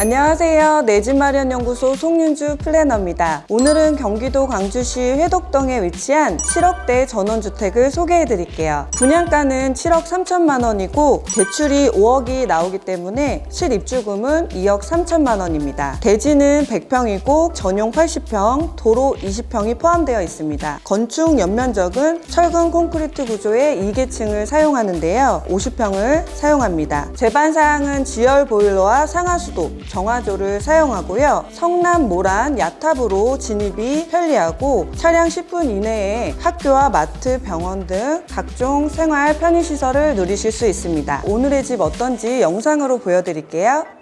안녕하세요. 내 집 마련 연구소 송윤주 플래너입니다. 오늘은 경기도 광주시 회덕동에 위치한 7억대 전원주택을 소개해 드릴게요. 분양가는 7억 3천만 원이고 대출이 5억이 나오기 때문에 실입주금은 2억 3천만 원입니다. 대지는 100평이고 전용 80평, 도로 20평이 포함되어 있습니다. 건축 연면적은 철근 콘크리트 구조의 2계층을 사용하는데요. 50평을 사용합니다. 제반 사양은 지열 보일러와 상하수도, 정화조를 사용하고요. 성남 모란 야탑으로 진입이 편리하고 차량 10분 이내에 학교와 마트, 병원 등 각종 생활 편의시설을 누리실 수 있습니다. 오늘의 집 어떤지 영상으로 보여드릴게요.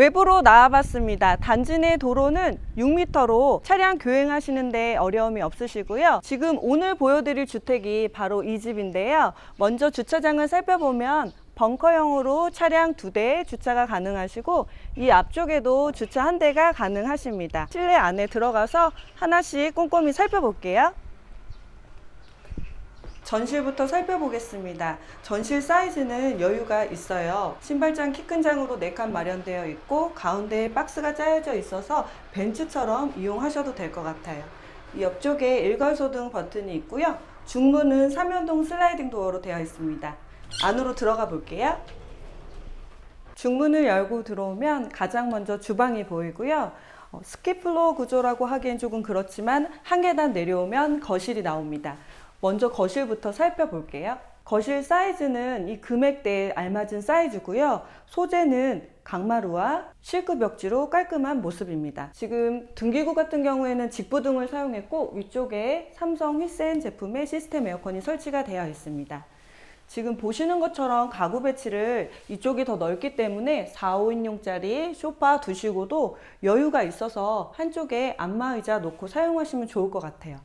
외부로 나와봤습니다. 단지 내 도로는 6m로 차량 교행하시는데 어려움이 없으시고요. 지금 오늘 보여드릴 주택이 바로 이 집인데요. 먼저 주차장을 살펴보면 벙커형으로 차량 두 대 주차가 가능하시고 이 앞쪽에도 주차 한 대가 가능하십니다. 실내 안에 들어가서 하나씩 꼼꼼히 살펴볼게요. 전실부터 살펴보겠습니다. 전실 사이즈는 여유가 있어요. 신발장 키 큰 장으로 4칸 마련되어 있고 가운데에 박스가 짜여져 있어서 벤츠처럼 이용하셔도 될 것 같아요. 이 옆쪽에 일괄소등 버튼이 있고요. 중문은 3연동 슬라이딩 도어로 되어 있습니다. 안으로 들어가 볼게요. 중문을 열고 들어오면 가장 먼저 주방이 보이고요. 어, 스키플로어 구조라고 하기엔 조금 그렇지만 한 계단 내려오면 거실이 나옵니다. 먼저 거실부터 살펴볼게요. 거실 사이즈는 이 금액대에 알맞은 사이즈고요. 소재는 강마루와 실크 벽지로 깔끔한 모습입니다. 지금 등기구 같은 경우에는 직부등을 사용했고 위쪽에 삼성 휘센 제품의 시스템 에어컨이 설치가 되어 있습니다. 지금 보시는 것처럼 가구 배치를 이쪽이 더 넓기 때문에 4, 5인용짜리 소파 두시고도 여유가 있어서 한쪽에 안마의자 놓고 사용하시면 좋을 것 같아요.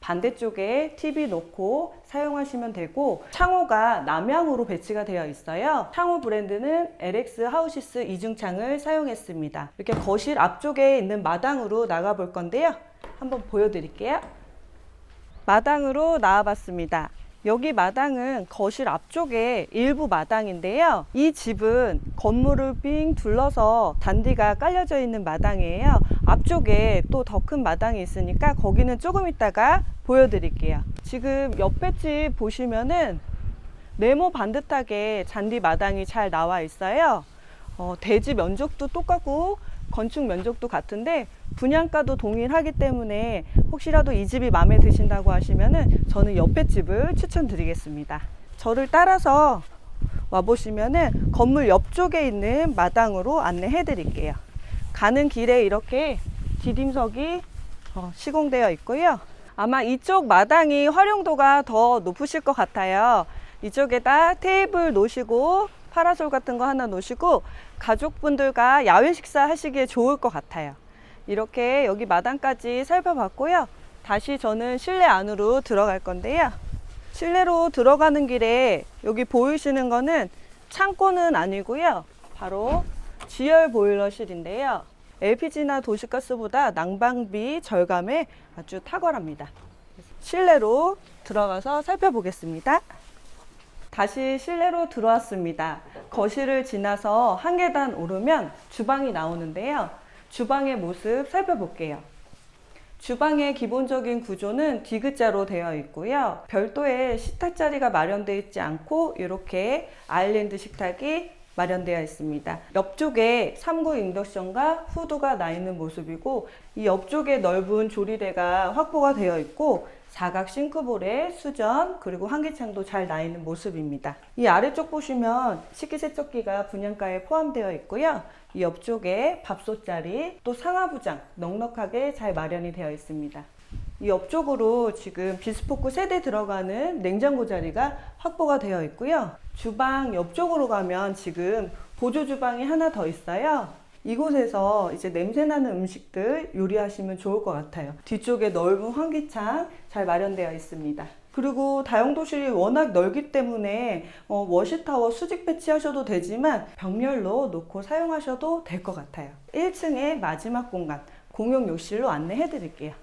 반대쪽에 TV 놓고 사용하시면 되고 창호가 남향으로 배치가 되어 있어요. 창호 브랜드는 LX 하우시스 이중창을 사용했습니다. 이렇게 거실 앞쪽에 있는 마당으로 나가 볼 건데요. 한번 보여드릴게요. 마당으로 나와봤습니다. 여기 마당은 거실 앞쪽에 일부 마당인데요. 이 집은 건물을 빙 둘러서 단디가 깔려져 있는 마당이에요. 앞쪽에 또 더 큰 마당이 있으니까 거기는 조금 이따가 보여드릴게요. 지금 옆에 집 보시면은 네모 반듯하게 잔디 마당이 잘 나와 있어요. 어, 대지 면적도 똑같고 건축 면적도 같은데 분양가도 동일하기 때문에 혹시라도 이 집이 마음에 드신다고 하시면은 저는 옆에 집을 추천드리겠습니다. 저를 따라서 와 보시면은 건물 옆쪽에 있는 마당으로 안내해 드릴게요. 가는 길에 이렇게 디딤석이 어, 시공되어 있고요. 아마 이쪽 마당이 활용도가 더 높으실 것 같아요. 이쪽에다 테이블 놓으시고 파라솔 같은 거 하나 놓으시고 가족분들과 야외 식사 하시기에 좋을 것 같아요. 이렇게 여기 마당까지 살펴봤고요. 다시 저는 실내 안으로 들어갈 건데요. 실내로 들어가는 길에 여기 보이시는 거는 창고는 아니고요. 바로 지열 보일러실인데요. LPG나 도시가스보다 난방비 절감에 아주 탁월합니다. 실내로 들어가서 살펴보겠습니다. 다시 실내로 들어왔습니다. 거실을 지나서 한 계단 오르면 주방이 나오는데요. 주방의 모습 살펴볼게요. 주방의 기본적인 구조는 디귿자로 되어 있고요. 별도의 식탁 자리가 마련되어 있지 않고 이렇게 아일랜드 식탁이 마련되어 있습니다. 옆쪽에 3구 인덕션과 후드가 나 있는 모습이고 이 옆쪽에 넓은 조리대가 확보가 되어 있고 사각 싱크볼에 수전 그리고 환기창도 잘 나 있는 모습입니다. 이 아래쪽 보시면 식기세척기가 분양가에 포함되어 있고요. 이 옆쪽에 밥솥자리 또 상하부장 넉넉하게 잘 마련이 되어 있습니다. 이 옆쪽으로 지금 비스포크 세대 들어가는 냉장고 자리가 확보가 되어 있고요. 주방 옆쪽으로 가면 지금 보조 주방이 하나 더 있어요. 이곳에서 이제 냄새나는 음식들 요리하시면 좋을 것 같아요. 뒤쪽에 넓은 환기창 잘 마련되어 있습니다. 그리고 다용도실이 워낙 넓기 때문에 어, 워시타워 수직 배치하셔도 되지만 병렬로 놓고 사용하셔도 될 것 같아요. 1층의 마지막 공간 공용 욕실로 안내해 드릴게요.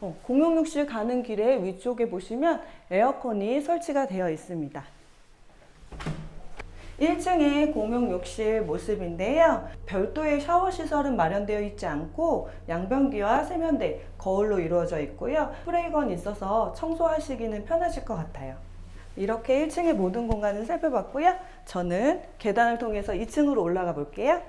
어, 공용욕실 가는 길에 위쪽에 보시면 에어컨이 설치가 되어 있습니다. 1층의 공용욕실 모습인데요. 별도의 샤워 시설은 마련되어 있지 않고 양변기와 세면대, 거울로 이루어져 있고요. 프레이건이 있어서 청소하시기는 편하실 것 같아요. 이렇게 1층의 모든 공간을 살펴봤고요. 저는 계단을 통해서 2층으로 올라가 볼게요.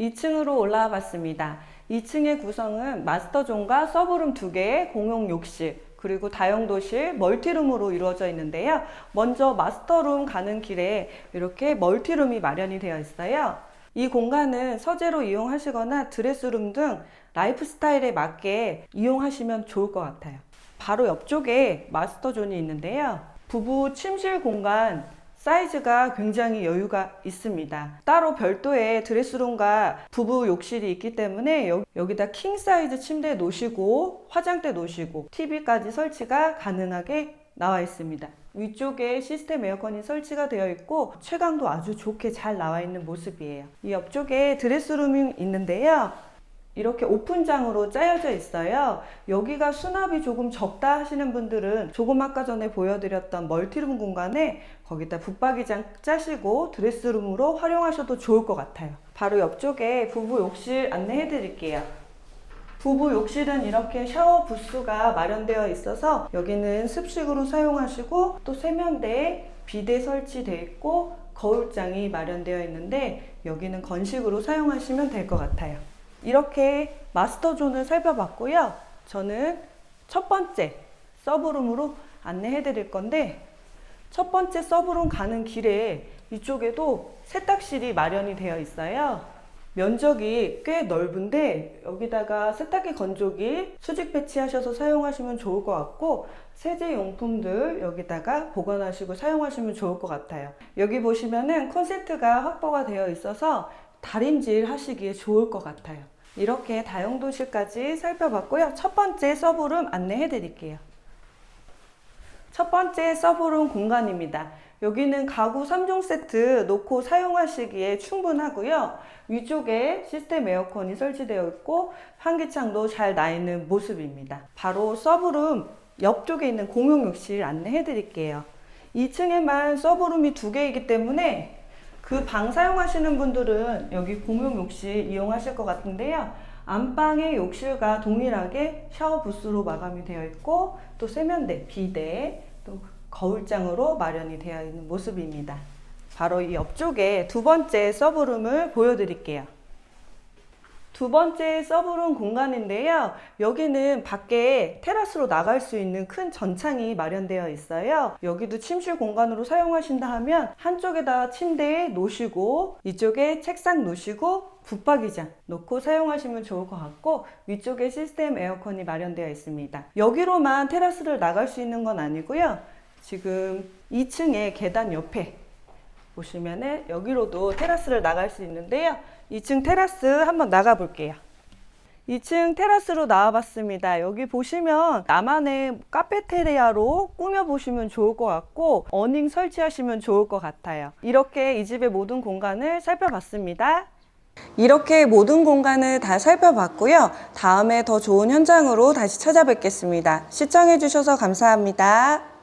2층으로 올라와 봤습니다. 2층의 구성은 마스터존과 서브룸 2개의 공용 욕실, 그리고 다용도실, 멀티룸으로 이루어져 있는데요. 먼저 마스터룸 가는 길에 이렇게 멀티룸이 마련이 되어 있어요. 이 공간은 서재로 이용하시거나 드레스룸 등 라이프 스타일에 맞게 이용하시면 좋을 것 같아요. 바로 옆쪽에 마스터존이 있는데요. 부부 침실 공간 사이즈가 굉장히 여유가 있습니다. 따로 별도의 드레스룸과 부부 욕실이 있기 때문에 여- 여기다 킹 사이즈 침대 놓으시고 화장대 놓으시고 TV까지 설치가 가능하게 나와 있습니다. 위쪽에 시스템 에어컨이 설치가 되어 있고 채광도 아주 좋게 잘 나와 있는 모습이에요. 이 옆쪽에 드레스룸이 있는데요. 이렇게 오픈장으로 짜여져 있어요. 여기가 수납이 조금 적다 하시는 분들은 조금 아까 전에 보여드렸던 멀티룸 공간에 거기다 붙박이장 짜시고 드레스룸으로 활용하셔도 좋을 것 같아요. 바로 옆쪽에 부부 욕실 안내해 드릴게요. 부부 욕실은 이렇게 샤워 부스가 마련되어 있어서 여기는 습식으로 사용하시고 또 세면대에 비데 설치되어 있고 거울장이 마련되어 있는데 여기는 건식으로 사용하시면 될 것 같아요. 이렇게 마스터존을 살펴봤고요. 저는 첫 번째 서브룸으로 안내해 드릴 건데 첫 번째 서브룸 가는 길에 이쪽에도 세탁실이 마련이 되어 있어요. 면적이 꽤 넓은데 여기다가 세탁기 건조기 수직 배치하셔서 사용하시면 좋을 것 같고 세제 용품들 여기다가 보관하시고 사용하시면 좋을 것 같아요. 여기 보시면은 콘센트가 확보가 되어 있어서 다림질 하시기에 좋을 것 같아요. 이렇게 다용도실까지 살펴봤고요. 첫 번째 서브룸 안내해 드릴게요. 첫 번째 서브룸 공간입니다. 여기는 가구 3종 세트 놓고 사용하시기에 충분하고요. 위쪽에 시스템 에어컨이 설치되어 있고 환기창도 잘 나 있는 모습입니다. 바로 서브룸 옆쪽에 있는 공용 욕실 안내해 드릴게요. 2층에만 서브룸이 두 개이기 때문에 그 방 사용하시는 분들은 여기 공용 욕실 이용하실 것 같은데요. 안방의 욕실과 동일하게 샤워 부스로 마감이 되어 있고 또 세면대, 비데, 또 거울장으로 마련이 되어 있는 모습입니다. 바로 이 옆쪽에 두 번째 서브룸을 보여드릴게요. 두 번째 서브룸 공간인데요. 여기는 밖에 테라스로 나갈 수 있는 큰 전창이 마련되어 있어요. 여기도 침실 공간으로 사용하신다 하면 한쪽에다 침대 놓으시고 이쪽에 책상 놓으시고 붙박이장 놓고 사용하시면 좋을 것 같고 위쪽에 시스템 에어컨이 마련되어 있습니다. 여기로만 테라스를 나갈 수 있는 건 아니고요. 지금 2층에 계단 옆에 보시면은 여기로도 테라스를 나갈 수 있는데요. 2층 테라스 한번 나가 볼게요. 2층 테라스로 나와봤습니다. 여기 보시면 나만의 카페테리아로 꾸며보시면 좋을 것 같고 어닝 설치하시면 좋을 것 같아요. 이렇게 이 집의 모든 공간을 살펴봤습니다. 이렇게 모든 공간을 다 살펴봤고요. 다음에 더 좋은 현장으로 다시 찾아뵙겠습니다. 시청해주셔서 감사합니다.